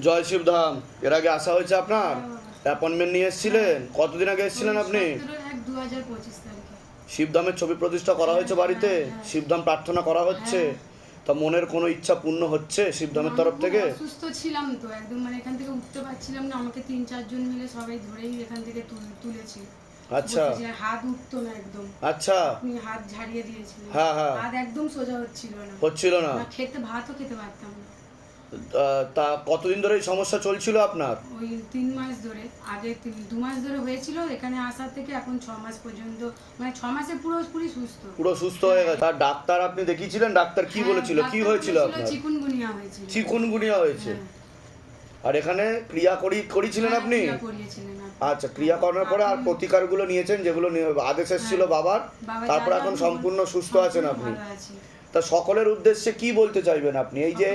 জয় শিবধাম। এর আগে আসা হয়েছে আপনার? অ্যাপয়েন্টমেন্ট নিয়ে এসেছিলেন? কতদিন আগে এসেছিলেন আপনি? শিবধামের ছবি প্রতিষ্ঠা করা হয়েছে বাড়িতে? হ্যাঁ, হ্যাঁ। শিবধাম প্রার্থনা করা হচ্ছে? তা মনের কোনো ইচ্ছা পূর্ণ হচ্ছে শিবধামের তরফ থেকে? খুব অসুস্থ ছিলাম তো একদম মানে এখান থেকে উঠতে পারছিলাম না। আমাকে তিন চারজন মিলে সবাই ধরেই এখান থেকে তুল- তুলেছে। আচ্ছা। হাত উঠতো না একদম। আচ্ছা। আপনি হাত ঝাড়িয়ে দিয়েছিলেন। হ্যাঁ, হ্যাঁ। হাত একদম সোজা হচ্ছিল না। হচ্ছিল না খেতে ভাতও খেতে পারতাম না। তা কতদিন ধরে এই সমস্যা চলছিল আপনার? ওই তিন মাস ধরে আগে তিন- দু মাস ধরে হয়েছিল এখানে আসার থেকে এখন ছ মাস পর্যন্ত মানে ছ মাসে পুরোপুরি সুস্থ। পুরো সুস্থ হয়ে গেছে। আর ডাক্তার আপনি দেখিয়েছিলেন? ডাক্তার কি হ্যাঁ, বলেছিল? কি ডাক্তার হয়েছিল বলেছিল আপনার? চিকুনগুনিয়া হয়েছিল। চিকুনগুনিয়া হয়েছে। হ্যাঁ। আর এখানে ক্রিয়া করি করেছিলেন হ্যাঁ, আপনি? ক্রিয়া করিয়েছিলেন আপনি। আচ্ছা ক্রিয়া করার পরে আর প্রতিকারগুলো নিয়েছেন যেগুলো নিয়ে- আদেশ এসেছিল বাবার? বাবা তারপর এখন সম্পূর্ণ সুস্থ আছেন আপনি? ভালো আছি। তা সকলের উদ্দেশ্যে কি বলতে চাইবেন আপনি? এই যে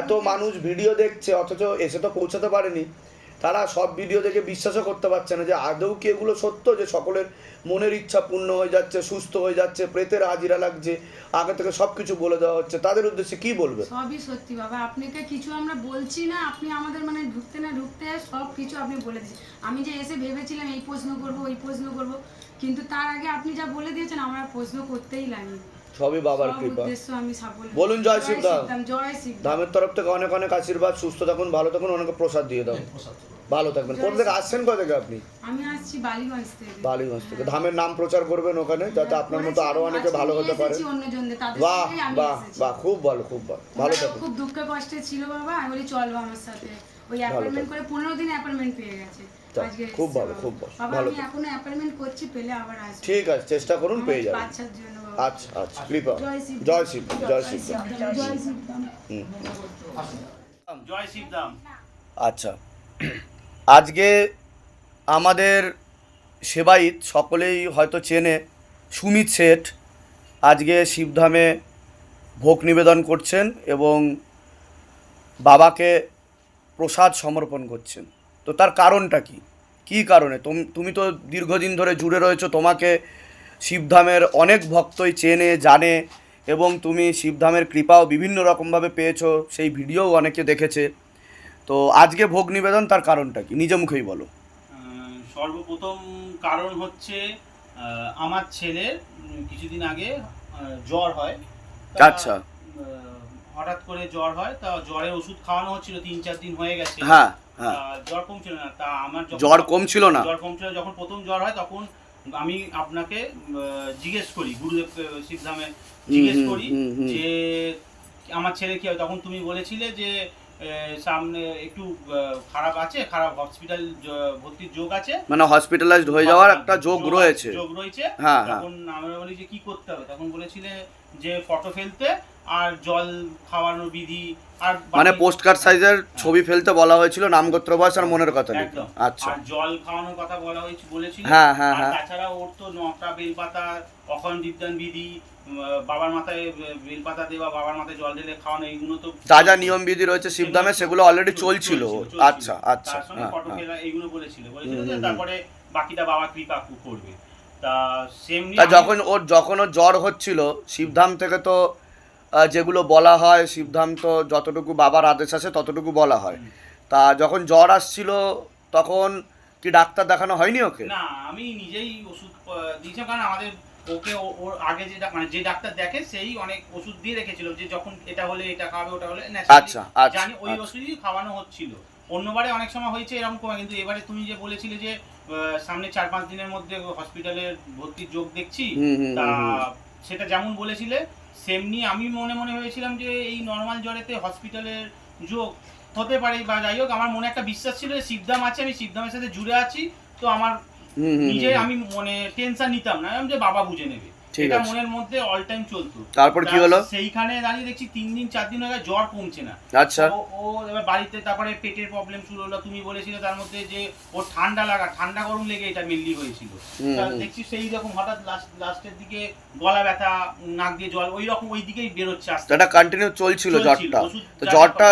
এত মানুষ ভিডিও দেখছে অথচ এসে তো পৌঁছাতে পারেনি। তারা সব ভিডিও দেখে বিশ্বাসও করতে পারছে না যে আদৌ কি এগুলো সত্য যে সকলের মনের ইচ্ছা পূর্ণ হয়ে যাচ্ছে সুস্থ হয়ে যাচ্ছে প্রেতের হাজিরা লাগছে আগে থেকে সব কিছু বলে দেওয়া হচ্ছে। তাদের উদ্দেশ্যে কি বলবে? সবই সত্যি বাবা। আপনাকে কিছু আমরা বলছি না আপনি আমাদের মানে ঢুকতে না ঢুকতে সব কিছু আপনি বলে দিচ্ছেন আমি যে এসে ভেবেছিলাম এই প্রশ্ন করব ওই প্রশ্ন করব কিন্তু তার আগে আপনি যা বলে দিয়েছেন আমরা প্রশ্ন করতেই লাগি সবই বাবার কৃপা। বলুন জয় শিবধাম। ধামের তরফ থেকে অনেক অনেক আশীর্বাদ সুস্থ থাকুন ভালো থাকুন অনেক প্রসাদ দিয়ে দাও। ভালো থাকবেন। কোথা থেকে আসছেন কোথা থেকে আপনি? আমি আসছি বালিগঞ্জ থেকে। বালিগঞ্জ থেকে। ধামের নাম প্রচার করবেন ওখানে যাতে আপনার মতো আরও অনেকে ভালো হতে পারে। বাহ বাহ বাহ খুব ভালো খুব ভালো। ভালো থাকুন। খুব দুঃখে কষ্টে ছিল বাবা আমি বলি চলো আমার সাথে। ওই অ্যাপয়েন্টমেন্ট করে পনেরো দিন অ্যাপয়েন্টমেন্ট পেয়ে গেছে। খুব ভালো, খুব ভালো, ভালো আমি এখনও অ্যাপয়েন্টমেন্ট করছি পেলে আবার আসব। ঠিক আছে চেষ্টা করুন পেয়ে যাবেন। বাচ্চার জন্য আচ্ছা আচ্ছা। কৃপা জয় শিব জয় শিব জয় শিবদাম আচ্ছা। আজকে আমাদের সেবাইত সকলেই হয়তো চেনে সুমিত শেঠ আজকে শিবধামে ভোগ নিবেদন করছেন এবং বাবাকে প্রসাদ সমর্পণ করছেন। তো তার কারণটা কি? কী কারণে? তুমি তো দীর্ঘদিন ধরে জুড়ে রয়েছো তোমাকে শিবধামের অনেক ভক্তই চেনে জানে এবং তুমি শিবধামের কৃপাও বিভিন্ন রকমভাবে পেয়েছ সেই ভিডিওও অনেকে দেখেছে। তো আজকে ভোগ নিবেদন তার কারণটা কি? নিজে মুখেই বলো। সর্বপ্রথম কারণ হচ্ছে আমার ছেলের উম, কিছুদিন আগে জ্বর হয়। আচ্ছা। হঠাৎ করে জ্বর হয় তা জ্বরের ওষুধ খাওয়ানো হচ্ছিল তিন চার দিন হয়ে গেছে। হ্যাঁ হ্যাঁ। জ্বর কমছিল না তা আমার জ্বর কমছিল না? জ্বর কমছিল যখন প্রথম জ্বর হয় তখন আমি আপনাকে জিজ্ঞেস করি গুরুদেব শিবধামে জিজ্ঞেস করি। যে আমার ছেলে কি হয়? তখন তুমি বলেছিলে যে সামনে একটু খারাপ আছে খারাপ হসপিটাল ভর্তির যোগ আছে। মানে হসপিটালাইজড হয়ে যাওয়ার একটা যোগ রয়েছে। যোগ রয়েছে। হ্যাঁ, হ্যাঁ। তখন আমরা বলি যে কি করতে হবে? তখন বলেছিলে যে ফটো ফেলতে আর জল খাওয়ানোর বিধি আর মানে পোস্ট কার্ড সাইজের ছবি ফেলতে বলা হয়েছিল নামগোত্র বয়স আর মনের কথা লিখে আচ্ছা। আর জল খাওয়ানোর কথা বলা হয়েছে বলেছিল। হ্যাঁ, হ্যাঁ, আর হ্যাঁ। তাছাড়া ওর তো নটা বেলপাতা অখন বিদ্যান বিধি বাবার মাথায় বেলপাতা দেওয়া বাবার মাথায় জল ঢেলে খাওয়ানো এইগুলো তো যা যা নিয়ম বিধি রয়েছে শিবধামে সেগুলো অলরেডি চলছিল। আচ্ছা আচ্ছা। তার সঙ্গে হ্যাঁ ফটো হ্যাঁ। ফেলা এইগুলো বলেছিল। বলেছিল যে তারপরে বাকিটা বাবা কৃপা করবে। তা সেমনি তা যখন ওর যখন ওর জ্বর হচ্ছিল শিবধাম থেকে তো যেগুলো বলা হয় শিবধাম তো যতটুকু বাবার আদেশ আছে ততটুকু বলা হয়। তা যখন জ্বর আসছিল তখন কি ডাক্তার দেখানো হয়নি ওকে? না আমি নিজেই ওষুধ দিয়েছিলাম কারণ আমাদের ওকে ওর আগে যে মানে যে ডাক্তার দেখে সেই অনেক ওষুধ দিয়ে রেখেছিল যে যখন এটা হলে এটা খাবে ওটা হলে আচ্ছা, আচ্ছা, জানি ওই আচ্ছা। ওষুধই খাওয়ানো হচ্ছিল। অন্যবারে অনেক সময় হয়েছে এরকম কমে কিন্তু এবারে তুমি যে বলেছিলে যে সামনে চার পাঁচ দিনের মধ্যে হসপিটালে ভর্তির যোগ দেখছি তা। সেটা যেমন বলেছিলে সেমনি আমি মনে মনে হয়েছিলাম যে এই নর্মাল জ্বরেতে হসপিটালের যোগ হতে পারে বা যাই হোক আমার মনে একটা বিশ্বাস ছিল যে শিবধাম আছে আমি শিবধামের সাথে জুড়ে আছি তো আমার নিজে আমি মনে টেনশন নিতাম না যে বাবা বুঝে নেবে এটা মনের মধ্যে অল টাইম চলতো। তারপর কি হলো? সেইখানে দাঁড়িয়ে দেখছি তিন দিন চার দিন হয়ে জ্বর কমছে না। আচ্ছা। ও ও এবার বাড়িতে তারপরে পেটের প্রবলেম শুরু হলো তুমি বলেছিলে তার মধ্যে যে ওর ঠান্ডা লাগা ঠান্ডা গরম লেগে এটা মেনলি হয়েছিল। দেখছি সেই রকম হঠাৎ লাস্ট লাস্টের দিকে গলা ব্যথা নাক দিয়ে জল ওই রকম ওই দিকেই বেরোচ্ছে আস্তে এটা কন্টিনিউ চলছিল জ্বরটা। তো জ্বরটা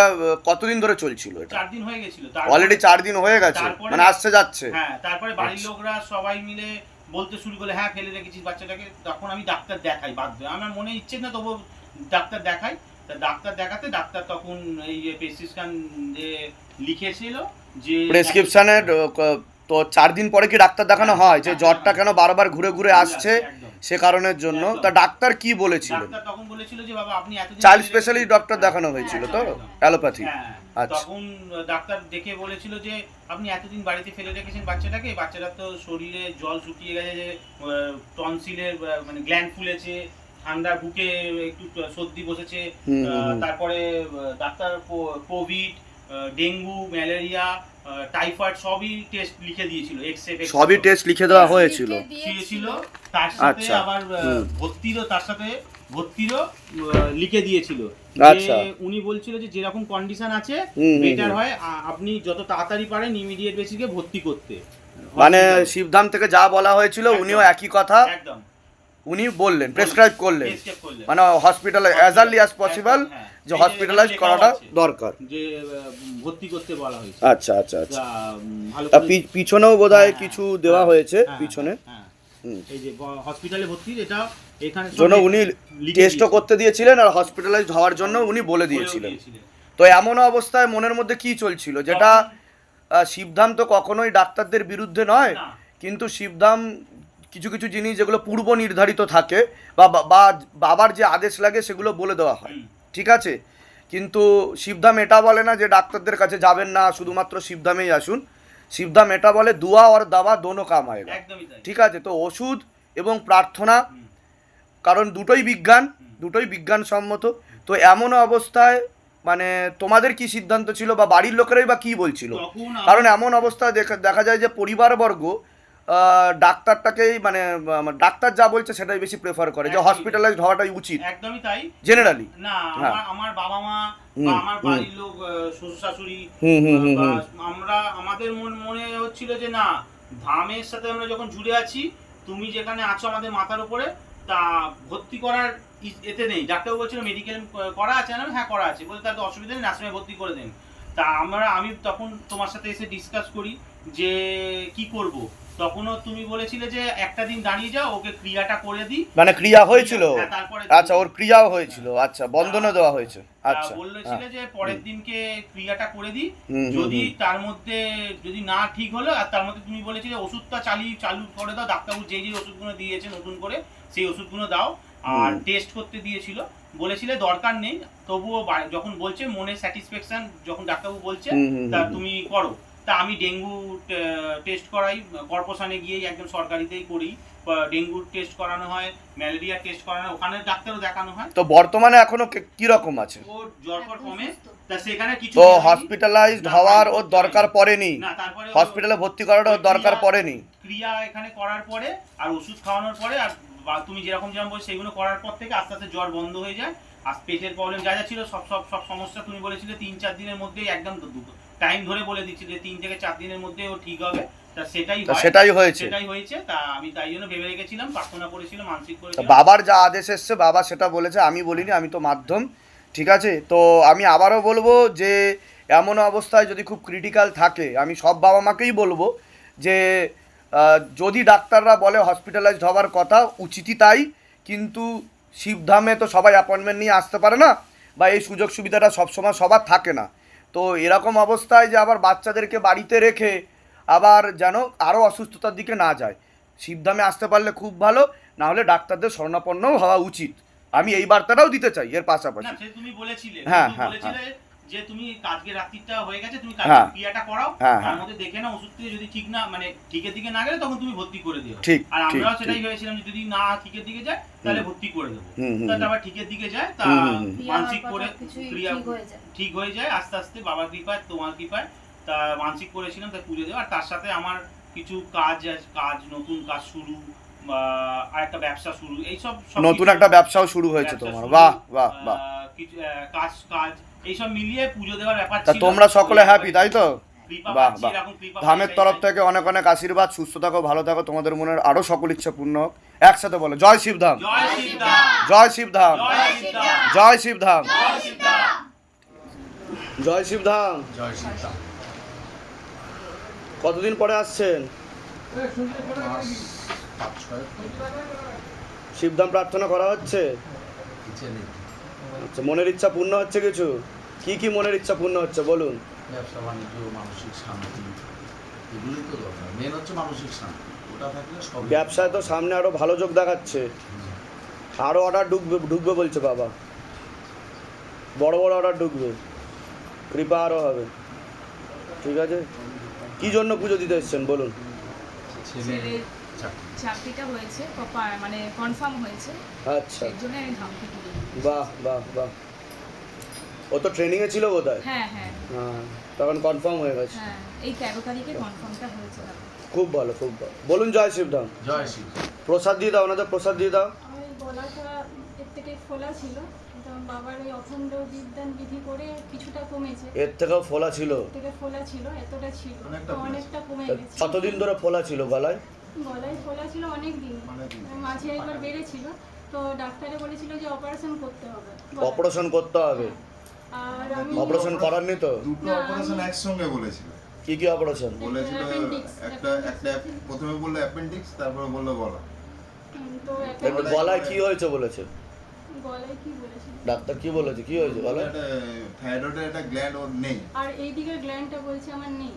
কতদিন ধরে চলছিল এটা? চার দিন হয়ে গেছিল। অলরেডি চার দিন হয়ে গেছে। মানে আসছে যাচ্ছে। হ্যাঁ তারপরে বাড়ির আচ্ছা। লোকরা সবাই মিলে বলতে শুরু করলে হ্যাঁ ফেলে রেখেছিস বাচ্চাটাকে তখন আমি ডাক্তার দেখাই বাধ্য। আমার মনে ইচ্ছে না তবু ডাক্তার দেখাই তা ডাক্তার দেখাতে ডাক্তার তখন এই প্রেসক্রিপশন যে লিখেছিল যে প্রেসক্রিপশনের তো চার দিন পরে কি ডাক্তার দেখানো হয়? যে জ্বরটা কেন বারবার ঘুরে ঘুরে আসছে সে কারণের জন্য। তা ডাক্তার কি ডাক্তার তখন বলেছিল যে বাবা আপনি চাইল্ড স্পেশালিস্ট ডক্টর দেখানো হয়েছিল তো। অ্যালোপ্যাথি। হ্যাঁ আচ্ছা। তখন ডাক্তার দেখে বলেছিল যে আপনি এতদিন বাড়িতে ফেলে রেখেছেন বাচ্চাটাকে বাচ্চাটা তো শরীরে জল শুকিয়ে গেছে যে টনসিলের মানে গ্ল্যান্ড ফুলেছে ঠান্ডা বুকে একটু সর্দি বসেছে। তারপরে doctor covid dengue malaria typhoid সবই টেস্ট লিখে দিয়েছিল এক্স রে সবই টেস্ট লিখে দেওয়া হয়েছিল। দিয়েছিল। তার সাথে আচ্ছা, আবার। ভর্তিরও তার সাথে ভর্তিরও লিখে দিয়েছিল। আচ্ছা। যে উনি বলছিল যে যেরকম কন্ডিশন আছে বেটার হয় আপনি যত তাড়াতাড়ি পারেন ইমিডিয়েট বেসিসে ভর্তি করতে। মানে শিবধাম থেকে যা বলা হয়েছিল উনিও একই কথা। একদম। উনি বললেন প্রেসক্রাইব করলেন। মানে হসপিটালে অ্যাজ আর্লি অ্যাজ পসিবল। যে হসপিটালাইজ করাটা দরকার। যে ভর্তি করতে বলা হয়েছে। আচ্ছা আচ্ছা আচ্ছা। তা, পিছনেও বোধহয় হ্যাঁ, কিছু দেওয়া হ্যাঁ, হয়েছে হ্যাঁ, পিছনে। এই যে হসপিটালে ভর্তি এটা এখানে জন্য উনি টেস্টও করতে দিয়েছিলেন আর হসপিটালাইজ হওয়ার জন্য উনি বলে দিয়েছিলেন। দিয়েছিলেন। তো এমন অবস্থায় মনের মধ্যে কি চলছিল? যেটা শিবধাম তো কখনোই ডাক্তারদের বিরুদ্ধে নয় কিন্তু শিবধাম কিছু কিছু জিনিস যেগুলো পূর্ব নির্ধারিত থাকে বা বাবার যে আদেশ লাগে সেগুলো বলে দেওয়া হয়। ঠিক আছে? কিন্তু শিবধাম এটা বলে না যে ডাক্তারদের কাছে যাবেন না শুধুমাত্র শিবধামেই আসুন। শিবধাম এটা বলে দুয়া আর দাবা দোনো কাম তাই। ঠিক আছে? তো ওষুধ এবং প্রার্থনা কারণ দুটোই বিজ্ঞান দুটোই বিজ্ঞানসম্মত। তো এমন অবস্থায় মানে তোমাদের কি সিদ্ধান্ত ছিল বা বাড়ির লোকেরাই বা কি বলছিল? কারণ এমন অবস্থায় দেখা দেখা যায় যে পরিবারবর্গ ডাক্তারটাকেই মানে ডাক্তার যা বলছে সেটাই বেশি প্রেফার করে যে হসপিটালাইজড হওয়াটাই উচিত। একদমই তাই। জেনারেলি না হ্যাঁ। আমার আমার বাবা মা বা আমার বাড়ির লোক শ্বশুর শাশুড়ি। আমরা আমাদের মন হচ্ছিল যে না ধামের সাথে আমরা যখন জুড়ে আছি তুমি যেখানে আছো আমাদের মাথার উপরে তা ভর্তি করার এতে নেই। ডাক্তার বলছিল মেডিকেল করা আছে? না হ্যাঁ করা আছে। বলে তার তো অসুবিধা নেই নার্সিংয়ে ভর্তি করে দেন। তা আমরা আমি তখন তোমার সাথে এসে ডিসকাস করি যে কি করব? তখনও তুমি বলেছিলে যে একটা দিন দাঁড়িয়ে যাও ওকে ক্রিয়াটা করে দিই। মানে ক্রিয়া হয়েছিল হ্যাঁ, আচ্ছা ওর ক্রিয়াও হয়েছিল। আচ্ছা বন্ধনও দেওয়া হয়েছে। আচ্ছা বলেছিল হ্যাঁ। যে পরের দিনকে ক্রিয়াটা করে দিই। যদি তার মধ্যে যদি না ঠিক হলো আর তার মধ্যে তুমি বলেছিলে ওষুধটা চালিয়ে চালু করে দাও ডাক্তারবাবু যে যেই ওষুধগুলো দিয়েছে নতুন করে সেই ওষুধগুলো দাও। আর টেস্ট করতে দিয়েছিল। বলেছিলে দরকার নেই তবুও যখন বলছে মনে স্যাটিসফ্যাকশন যখন ডাক্তারবাবু বলছে তা। তুমি করো। তা আমি ডেঙ্গু টেস্ট করাই কর্পোরেশনে গিয়েই একদম সরকারিতেই করি। ডেঙ্গু টেস্ট করানো হয় ম্যালেরিয়া টেস্ট করানো হয় ওখানে ডাক্তারও দেখানো হয়। তো বর্তমানে এখনও কে- রকম আছে? ওর জ্বর কমে তা সেখানে কিছু তো হসপিটালাইজড হওয়ার ওর দরকার। পড়েনি। না তারপরে হসপিটালে ভর্তি করাটা ওর দরকার ক্রিয়া- পড়েনি। ক্রিয়া এখানে করার পরে আর ওষুধ খাওয়ানোর পরে আর তুমি যেরকম যেরকম বলছো সেগুলো করার পর থেকে আস্তে আস্তে জ্বর বন্ধ হয়ে যায়। আর পেটের প্রবলেম যা যা ছিল সব সব সব সমস্যা তুমি বলেছিলে তিন চার দিনের মধ্যেই একদম টাইম ধরে বলে দিচ্ছি যে তিন থেকে চার দিনের মধ্যে ও ঠিক হবে। তা সেটাই সেটাই হয়েছে। সেটাই হয়েছে। তা আমি তাই জন্য ভেবে রেখেছিলাম প্রার্থনা করেছিলাম মানসিক করেছিলাম। বাবার যা আদেশ এসছে বাবা সেটা বলেছে আমি বলিনি আমি তো মাধ্যম ঠিক আছে? তো আমি আবারও বলব যে এমন অবস্থায় যদি খুব ক্রিটিক্যাল থাকে আমি সব বাবা মাকেই বলব যে যদি ডাক্তাররা বলে হসপিটালাইজড হওয়ার কথা উচিতই তাই কিন্তু শিবধামে তো সবাই অ্যাপয়েন্টমেন্ট নিয়ে আসতে পারে না বা এই সুযোগ সুবিধাটা সবসময় সবার থাকে না। তো এরকম অবস্থায় যে আবার বাচ্চাদেরকে বাড়িতে রেখে আবার যেন আরও অসুস্থতার দিকে না যায়। শিবধামে আসতে পারলে খুব ভালো না হলে ডাক্তারদের স্বর্ণাপন্নও হওয়া উচিত। আমি এই বার্তাটাও দিতে চাই এর পাশাপাশি। হ্যাঁ হ্যাঁ, হ্যাঁ, যে তুমি আজকে রাত্রিটা হয়ে গেছে তুমি হ্যাঁ। কালকে ক্রিয়াটা করাও হ্যাঁ, তার হ্যাঁ। মধ্যে দেখে না ওষুধ থেকে যদি ঠিক না মানে ঠিকের দিকে না গেলে তখন তুমি ভর্তি করে দিও ঠিক আর আমরাও সেটাই ঠিক। ভেবেছিলাম যদি না ঠিকের দিকে যায় তাহলে ভর্তি করে দেবো হুম হুম তা হুম। আবার ঠিকের দিকে যায় তা। মানসিক করে ক্রিয়া ঠিক হয়ে যায় ঠিক হয়ে যায় আস্তে আস্তে বাবার কৃপায় তোমার কৃপায় তা মানসিক করেছিলাম তা পুজো দেওয়া আর তার সাথে আমার কিছু কাজ আছ- কাজ নতুন কাজ শুরু বা আরেকটা ব্যবসা শুরু এইসব নতুন একটা ব্যবসাও শুরু হয়েছে তোমার বাহ বাহ বাহ কিছু কাজ কাজ এইসব মিলিয়ে পুজো দেওয়ার ব্যাপার তা ছিল। তোমরা সকলে হ্যাপি তাই তো? বাহ, বাহ। ধামের তরফ থেকে অনেক অনেক আশীর্বাদ। সুস্থ থাকো ভালো থাকো। তোমাদের মনের আরও সকল ইচ্ছা পূর্ণ হোক। একসাথে বলো জয় শিবধাম। জয় শিবধাম। জয় শিবধাম। জয় শিবধাম। জয় সীতাম কতদিন পরে আসছেন? শিবধাম প্রার্থনা করা হচ্ছে? কিছু নেই। আচ্ছা মনের ইচ্ছা পূর্ণ হচ্ছে কিছু? কি কি মনের ইচ্ছা পূর্ণ হচ্ছে? বলুন। ব্যবসা বাণিজ্য মানসিক শান্তি এগুলোই তো দরকার। মেন হচ্ছে মানসিক শান্তি। ওটা থাকলে সব ব্যবসায় তো সামনে আরও ভালো যোগ দেখাচ্ছে। আরও অর্ডার ঢুকবে ঢুকবে বলছে বাবা। বড় বড় অর্ডার ঢুকবে। কৃপা আরও হবে। ঠিক আছে? কি জন্য পুজো দিতে এসছেন? বলুন। চাকরিটা হয়েছে মানে কনফার্ম হয়েছে। আচ্ছা। এর জন্য আমি ধামকে তুলে দিই। বাহ বাহ বাহ। ও তো ট্রেনিংয়ে ছিল বোধ হয় হ্যাঁ। হ্যাঁ তখন কনফার্ম হয়ে গেছে। হ্যাঁ এই তেরো তারিখে কনফার্মটা হয়েছে খুব ভালো খুব ভালো। বলুন জয় শিবধাম। জয় শ্রী প্রসাদ দিয়ে দাও ওনাদের প্রসাদ দিয়ে দাও। আমার এই গলাটা এর থেকে ফোলা ছিল বাবার ওই অখণ্ড বিদ্যান বিধি করে কিছুটা কমেছে। এর থেকেও ফোলা ছিল? এর থেকে ফোলা ছিল এতটা ছিল। অনেকটা কমে গেছে। কতদিন ধরে ফোলা ছিল গলায়? গলায় ফোলা ছিল অনেক দিন অনেকদিন। মাঝে একবার বেড়েছিল। তো ডাক্তারে বলেছিল যে অপারেশন করতে হবে। অপারেশন করতে হবে? আর আমি অপারেশন করাননি তো? দুটো অপারেশন একসঙ্গে বলেছিল। কি কি অপারেশন বলেছিল একটা একটা প্রথমে বলল অ্যাপেন্ডিক্স তারপরে বলল গলা। তো গলায় কি হয়েছে বলেছে? গলায় কি বলেছিল ডাক্তার কি বলেছে? কি হয়েছে গলায়? একটা থাইরয়েডের একটা গ্ল্যান্ড ওর নেই। আর এই দিকের গ্ল্যান্ডটা বলছে আমার নেই।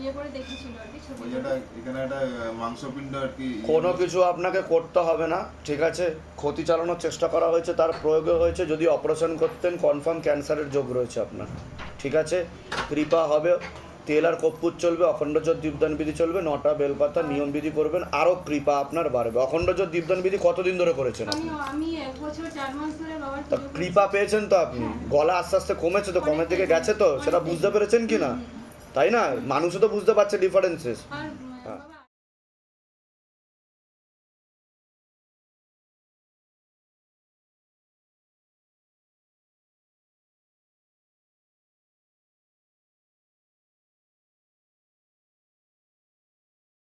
ইয়ে করে দেখেছিল আর কি ছবি ওই যেটা এখানে একটা মাংসপিণ্ড আর কি কোনো কিছু আপনাকে করতে হবে না ঠিক আছে? ক্ষতি চালানোর চেষ্টা করা হয়েছে তার প্রয়োগে হয়েছে। যদি অপারেশন করতেন কনফার্ম ক্যান্সারের যোগ রয়েছে আপনার ঠিক আছে? কৃপা হবে তেল আর কর্পূর চলবে অখণ্ডজোর দীপদান বিধি চলবে নটা বেলপাতা নিয়ম বিধি করবেন আরও কৃপা আপনার বাড়বে। অখণ্ডজোর দীপদান বিধি কতদিন ধরে করেছেন আপনি? আমি এক বছর চার মাস ধরে বাবার তা পুজো কৃপা পেয়েছেন তো আপনি? গলা আস্তে আস্তে কমেছে তো কমের দিকে গেছে তো? সেটা বুঝতে পেরেছেন কি না? তাই না? মানুষও তো বুঝতে পারছে ডিফারেন্সেস